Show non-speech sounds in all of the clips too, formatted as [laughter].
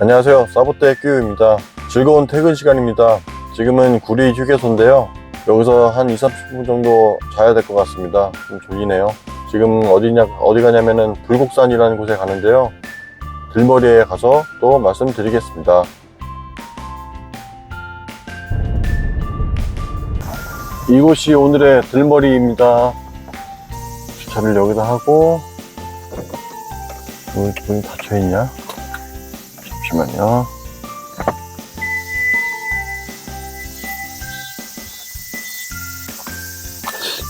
안녕하세요. 사보떼 끼우입니다. 즐거운 퇴근 시간입니다. 지금은 구리 휴게소인데요. 여기서 한 2, 30분 정도 자야 될 것 같습니다. 좀 졸리네요. 지금 어디냐, 어디 가냐면은 불곡산이라는 곳에 가는데요. 들머리에 가서 또 말씀드리겠습니다. 이곳이 오늘의 들머리입니다. 주차를 여기다 하고, 여기 문이 닫혀있냐? 잠시만요.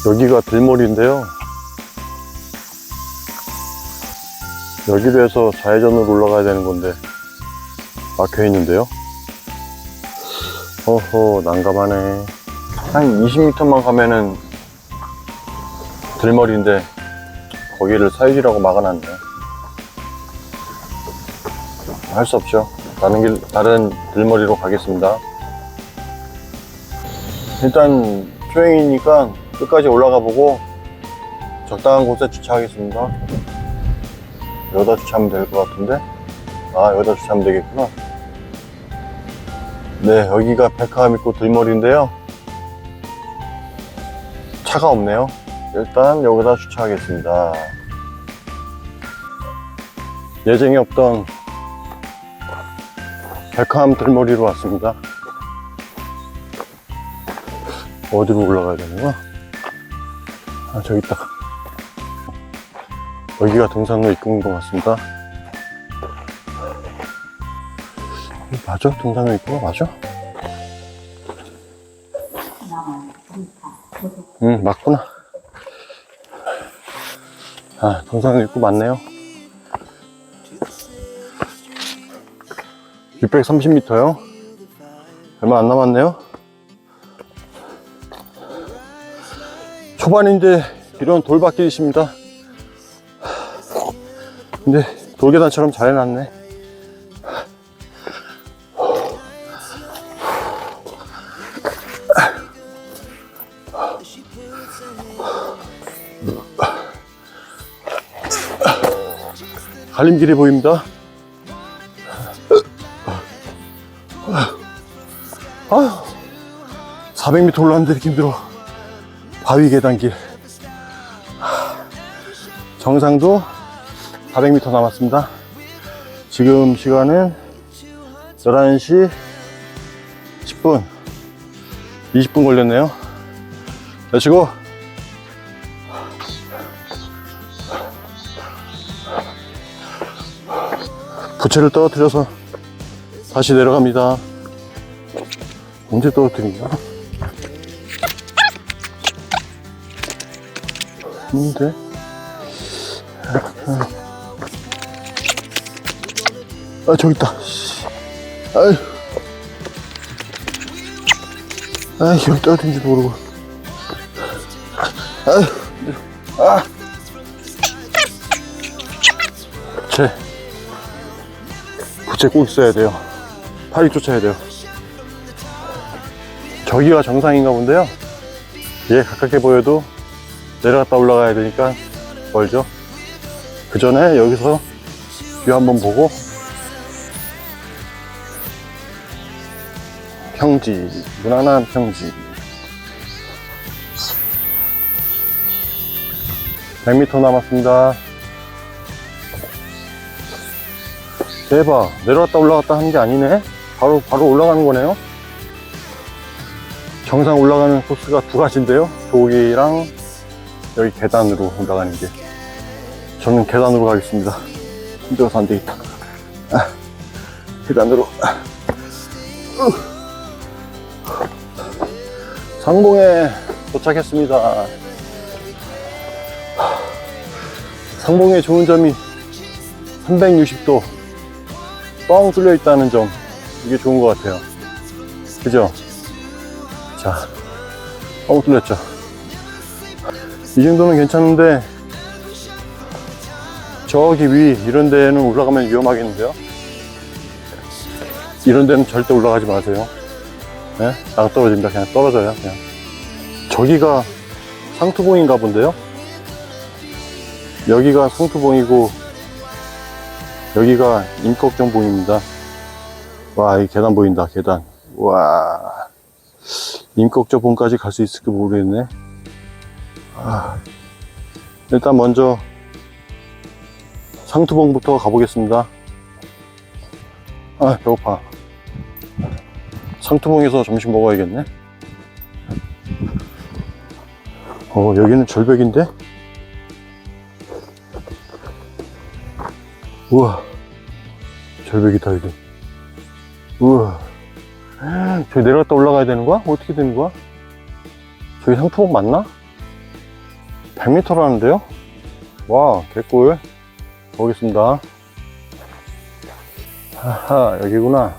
여기가 들머리인데요. 여기로 해서 좌회전으로 올라가야 되는 건데 막혀 있는데요. 허허 난감하네. 한 20m만 가면은 들머리인데 거기를 사유지라고 막아놨네요. 할 수 없죠. 다른 길, 다른 들머리로 가겠습니다. 일단 초행이니까 끝까지 올라가 보고 적당한 곳에 주차하겠습니다. 여기다 주차하면 될 것 같은데? 아, 여기다 주차하면 되겠구나. 네, 여기가 백화점 있고 들머리인데요. 차가 없네요. 일단 여기다 주차하겠습니다. 예정이 없던 백화점 들머리로 왔습니다. 어디로 올라가야 되는 거야? 아, 저기 있다. 여기가 등산로 입구인 것 같습니다. 맞아? 등산로 입구가 맞아? 응, 맞구나. 아, 등산로 입구 맞네요. 630m요? 얼마 안 남았네요? 초반인데 이런 돌밭길이십니다. 근데 돌계단처럼 잘 해놨네. 갈림길이 보입니다. 400m 올라왔는데 이렇게 힘들어. 바위 계단길. 정상도 400m 남았습니다. 지금 시간은 11시 10분. 20분 걸렸네요. let's 부채를 떨어뜨려서 다시 내려갑니다. 언제 떨어뜨리냐? 뭔데? 아, 저기 있다. 씨. 아유. 아, 여기 떨어진지도 모르고. 아유. 아. 제. 부채 꼭 있어야 돼요. 팔이 쫓아야 돼요. 저기가 정상인가 본데요. 예, 가깝게 보여도 내려갔다 올라가야 되니까 멀죠. 그 전에 여기서 뷰 한번 보고 평지, 무난한 평지. 100m 남았습니다. 대박. 내려갔다 올라갔다 하는 게 아니네. 바로, 바로 올라가는 거네요. 정상 올라가는 코스가 두 가지인데요. 저기랑 여기 계단으로 올라가는 게. 저는 계단으로 가겠습니다. 힘들어서 안 되겠다. 아, 계단으로. 아. 으. 상봉에 도착했습니다. 상봉의 좋은 점이 360도 뻥 뚫려 있다는 점. 이게 좋은 것 같아요. 그죠? 자, 뻥 뚫렸죠? 이 정도면 괜찮은데, 저기 위, 이런 데는 올라가면 위험하겠는데요? 이런 데는 절대 올라가지 마세요. 네? 나가 떨어집니다. 그냥 떨어져요. 그냥. 저기가 상투봉인가 본데요? 여기가 상투봉이고, 여기가 임꺽정봉입니다. 와, 이 계단 보인다, 계단. 와. 임꺽저 봉까지 갈 수 있을까 모르겠네. 아, 일단 먼저 상투봉부터 가보겠습니다. 아, 배고파. 상투봉에서 점심 먹어야겠네. 어, 여기는 절벽인데? 우와, 절벽이다, 여기. 우와. 저기 내려갔다 올라가야 되는 거야? 어떻게 되는 거야? 저기 상투봉 맞나? 100m라는데요? 와, 개꿀. 보겠습니다. 하하, 여기구나.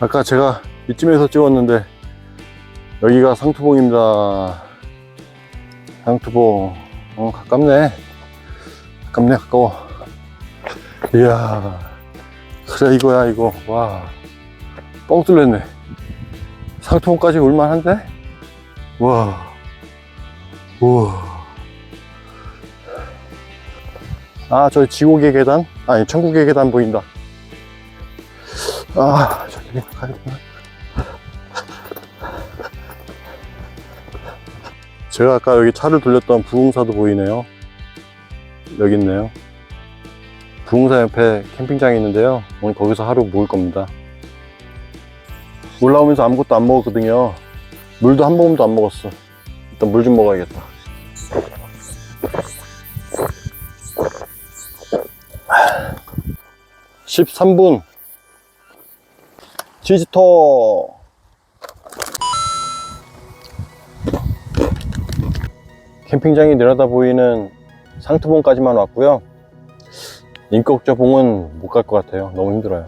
아까 제가 이쯤에서 찍었는데 여기가 상투봉입니다. 상투봉. 어, 가깝네. 가깝네, 가까워. 이야. 그래, 이거야, 이거. 와. 뻥 뚫렸네. 상투봉까지 올만한데? 와. 우와. 아, 저 지옥의 계단? 아니, 천국의 계단 보인다. 아, 저기 가야 되나? 제가 아까 여기 차를 돌렸던 부흥사도 보이네요. 여기 있네요. 부흥사 옆에 캠핑장이 있는데요. 오늘 거기서 하루 묵을 겁니다. 올라오면서 아무것도 안 먹었거든요. 물도 한 모금도 안 먹었어. 일단 물 좀 먹어야겠다. (13분) 치즈토 캠핑장이 내려다 보이는 상투봉까지만 왔고요 인격저봉은 못 갈 것 같아요 너무 힘들어요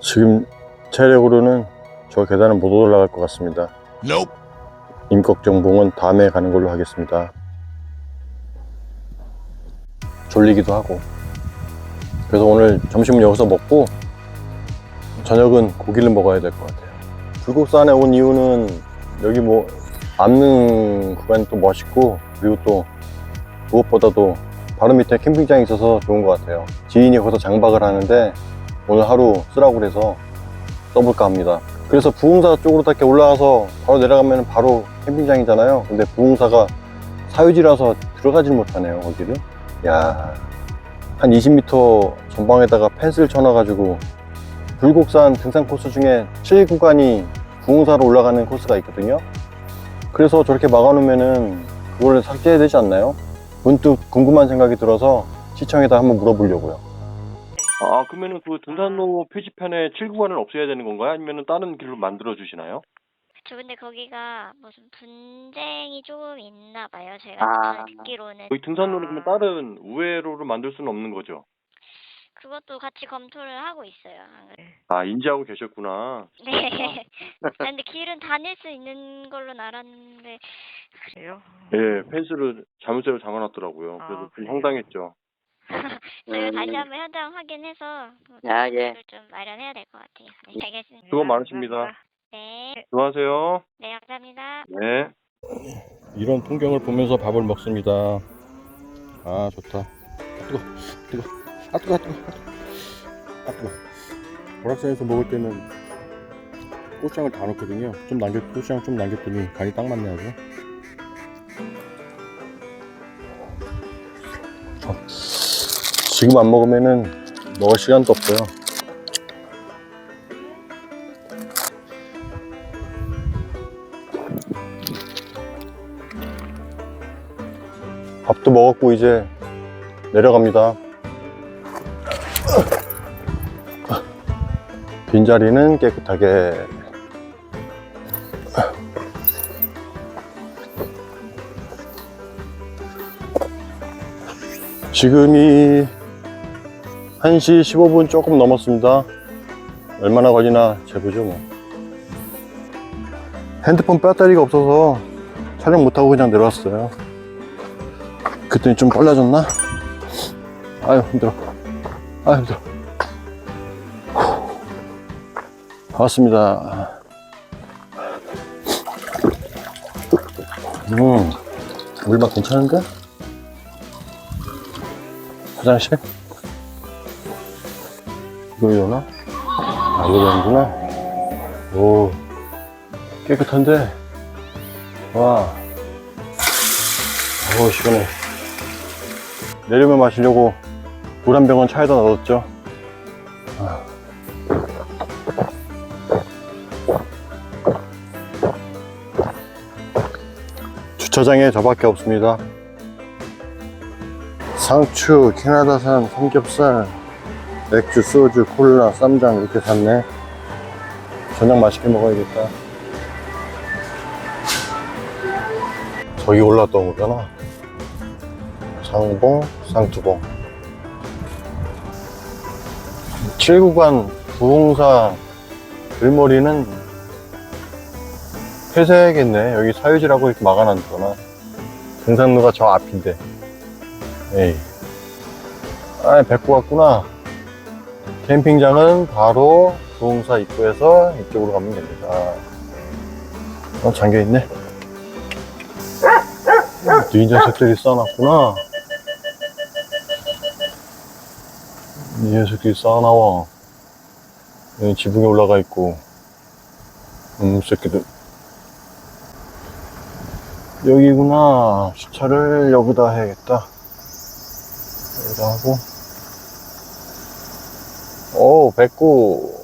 지금 체력으로는 저 계단은 못 올라갈 것 같습니다. 임꺽정봉은 다음에 가는 걸로 하겠습니다. 졸리기도 하고. 그래서 오늘 점심은 여기서 먹고 저녁은 고기를 먹어야 될 것 같아요. 불국산에 온 이유는 여기 뭐 암릉 구간이 또 멋있고 그리고 또 무엇보다도 바로 밑에 캠핑장이 있어서 좋은 것 같아요. 지인이 거기서 장박을 하는데 오늘 하루 쓰라고 그래서 써볼까 합니다. 그래서 부흥사 쪽으로 이렇게 올라가서 바로 내려가면 바로 캠핑장이잖아요. 근데 부흥사가 사유지라서 들어가질 못하네요, 거기를. 야, 한 20m 전방에다가 펜스를 쳐놔가지고 불곡산 등산 코스 중에 7구간이 부흥사로 올라가는 코스가 있거든요. 그래서 저렇게 막아놓으면은 그걸 삭제해야 되지 않나요? 문득 궁금한 생각이 들어서 시청에다 한번 물어보려고요. 아, 그러면은 그 등산로 표지판에 7구간은 없애야 되는 건가요? 아니면은 다른 길로 만들어 주시나요? 저 근데 거기가 무슨 분쟁이 조금 있나 봐요. 제가 아. 듣기로는 거기 등산로를 그러면 다른 우회로를 만들 수는 없는 거죠? 그것도 같이 검토를 하고 있어요. 아, 인지하고 계셨구나. 네. 근데 길은 다닐 수 있는 걸로 알았는데 그래요? 예, 펜스를 잘못대로 잡아놨더라고요. 그래서 아, 좀 그래요? 황당했죠. [laughs] 저희가 다시 음. 한번 현장 확인해서 그 아, 예. 장소를 좀 마련해야 될 것 같아요. 네, 알겠습니다. 수고 많으십니다. 네, 수고하세요. 네 감사합니다. 네. 이런 풍경을 보면서 밥을 먹습니다. 아 좋다. 아, 뜨거, 뜨거, 아 뜨거, 아 뜨거, 아 뜨거. 보락산에서 먹을 때는 고추장을 다 넣거든요. 좀 남겼, 고추장 좀 남겼더니 간이 딱 맞네 아주. 어, 지금 안 먹으면은 먹을 시간도 없어요. 밥도 먹었고 이제 내려갑니다. 빈자리는 깨끗하게 지금이 1시 15분 조금 넘었습니다. 얼마나 걸리나 재보죠 뭐. 핸드폰 배터리가 없어서 촬영 못하고 그냥 내려왔어요. 그랬더니 좀 빨라졌나? 아유 힘들어 아유 힘들어 왔습니다 음 물맛 괜찮은데? 화장실? 이거 이러나? 아, 이거 되는구나. 오, 깨끗한데? 와. 오, 시원해. 내려면 마시려고 물 한 병은 차에다 넣었죠. 주차장에 저밖에 없습니다. 상추, 캐나다산 삼겹살, 맥주, 소주, 콜라, 쌈장 이렇게 샀네. 저녁 맛있게 먹어야겠다. 저기 올라왔던 거잖아. 상봉, 쌍투봉. 7구간 부흥사 들머리는 폐쇄겠네. 여기 사유지라고 이렇게 막아놨구나. 등산로가 저 앞인데. 에이. 아, 뵙고 왔구나. 캠핑장은 바로 부흥사 입구에서 이쪽으로 가면 됩니다. 어, 잠겨있네. 이 녀석들이 써놨구나. 이 녀석들이. 여기 지붕에 올라가 있고. 음, 새끼들. 여기구나. 주차를 여기다 해야겠다. 여기다 하고. 오, 뵙고.